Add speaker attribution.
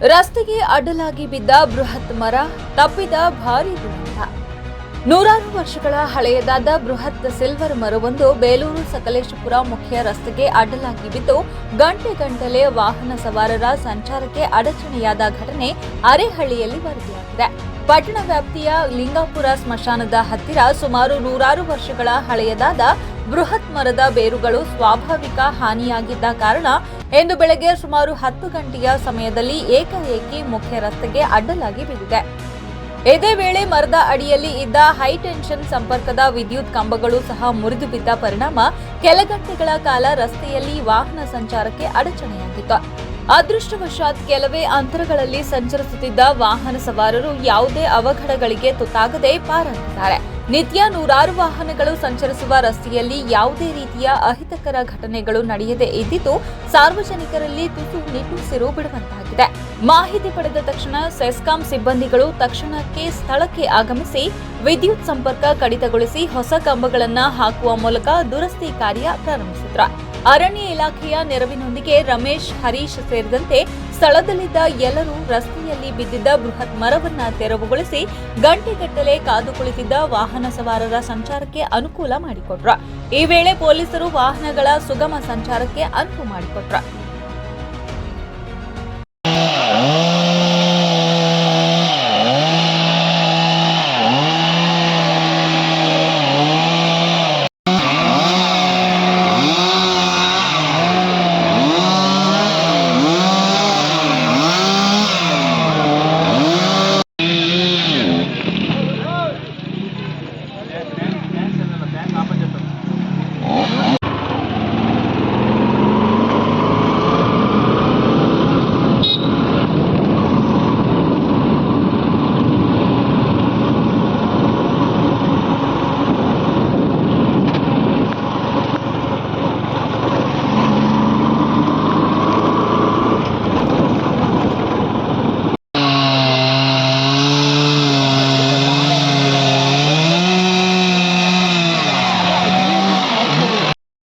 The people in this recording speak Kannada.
Speaker 1: ರಸ್ತೆಗೆ ಅಡ್ಡಲಾಗಿ ಬಿದ್ದ ಬೃಹತ್ ಮರ ತಪ್ಪಿದ ಭಾರೀ ದುರಂತ. ನೂರಾರು ವರ್ಷಗಳ ಹಳೆಯದಾದ ಬೃಹತ್ ಸಿಲ್ವರ್ ಮರವೊಂದು ಬೇಲೂರು ಸಕಲೇಶಪುರ ಮುಖ್ಯ ರಸ್ತೆಗೆ ಅಡ್ಡಲಾಗಿ ಬಿದ್ದು ಗಂಟೆ ಗಂಟಲೆ ವಾಹನ ಸವಾರರ ಸಂಚಾರಕ್ಕೆ ಅಡಚಣೆಯಾದ ಘಟನೆ ಅರೆಹಳ್ಳಿಯಲ್ಲಿ ವರದಿಯಾಗಿದೆ. ಪಟ್ಟಣ ವ್ಯಾಪ್ತಿಯ ಲಿಂಗಾಪುರ ಸ್ಮಶಾನದ ಹತ್ತಿರ ಸುಮಾರು ನೂರಾರು ವರ್ಷಗಳ ಹಳೆಯದಾದ ಬೃಹತ್ ಮರದ ಬೇರುಗಳು ಸ್ವಾಭಾವಿಕ ಹಾನಿಯಾಗಿದ್ದ ಕಾರಣ ಇಂದು ಬೆಳಗ್ಗೆ ಸುಮಾರು ಹತ್ತು ಗಂಟೆಯ ಸಮಯದಲ್ಲಿ ಏಕಾಏಕಿ ಮುಖ್ಯ ರಸ್ತೆಗೆ ಅಡ್ಡಲಾಗಿ ಬಿದ್ದಿದೆ. ಇದೇ ವೇಳೆ ಮರದ ಅಡಿಯಲ್ಲಿ ಇದ್ದ ಹೈಟೆನ್ಷನ್ ಸಂಪರ್ಕದ ವಿದ್ಯುತ್ ಕಂಬಗಳು ಸಹ ಮುರಿದು ಬಿದ್ದ ಪರಿಣಾಮ ಕೆಲ ಗಂಟೆಗಳ ಕಾಲ ರಸ್ತೆಯಲ್ಲಿ ವಾಹನ ಸಂಚಾರಕ್ಕೆ ಅಡಚಣೆಯಾಗಿತ್ತು. ಅದೃಷ್ಟವಶಾತ್ ಕೆಲವೇ ಅಂತರಗಳಲ್ಲಿ ಸಂಚರಿಸುತ್ತಿದ್ದ ವಾಹನ ಸವಾರರು ಯಾವುದೇ ಅವಘಡಗಳಿಗೆ ತುತ್ತಾಗದೆ ಪಾರಾಗಿದ್ದಾರೆ. ನಿತ್ಯ ನೂರಾರು ವಾಹನಗಳು ಸಂಚರಿಸುವ ರಸ್ತೆಯಲ್ಲಿ ಯಾವುದೇ ರೀತಿಯ ಅಹಿತಕರ ಘಟನೆಗಳು ನಡೆಯದೇ ಇದ್ದಿದ್ದು ಸಾರ್ವಜನಿಕರಲ್ಲಿ ತುಸು ನಿಟ್ಟುಸಿರು ಬಿಡುವಂತಾಗಿದೆ. ಮಾಹಿತಿ ಪಡೆದ ತಕ್ಷಣ ಸೆಸ್ಕಾಂ ಸಿಬ್ಬಂದಿಗಳು ತಕ್ಷಣಕ್ಕೆ ಸ್ಥಳಕ್ಕೆ ಆಗಮಿಸಿ ವಿದ್ಯುತ್ ಸಂಪರ್ಕ ಕಡಿತಗೊಳಿಸಿ ಹೊಸ ಕಂಬಗಳನ್ನು ಹಾಕುವ ಮೂಲಕ ದುರಸ್ತಿ ಕಾರ್ಯ ಪ್ರಾರಂಭಿಸಿದ್ರು. ಅರಣ್ಯ ಇಲಾಖೆಯ ನೆರವಿನೊಂದಿಗೆ ರಮೇಶ್, ಹರೀಶ್ ಸೇರಿದಂತೆ ಸ್ಥಳದಲ್ಲಿದ್ದ ಎಲ್ಲರೂ ರಸ್ತೆಯಲ್ಲಿ ಬಿದ್ದಿದ್ದ ಬೃಹತ್ ಮರವನ್ನ ತೆರವುಗೊಳಿಸಿ ಗಂಟೆಗಟ್ಟಲೆ ಕಾದು ಕುಳಿತಿದ್ದ ವಾಹನ ಸವಾರರ ಸಂಚಾರಕ್ಕೆ ಅನುಕೂಲ ಮಾಡಿಕೊಟ್ರ. ಈ ವೇಳೆ ಪೊಲೀಸರು ವಾಹನಗಳ ಸುಗಮ ಸಂಚಾರಕ್ಕೆ ಅನುವು ಮಾಡಿಕೊಟ್ರ.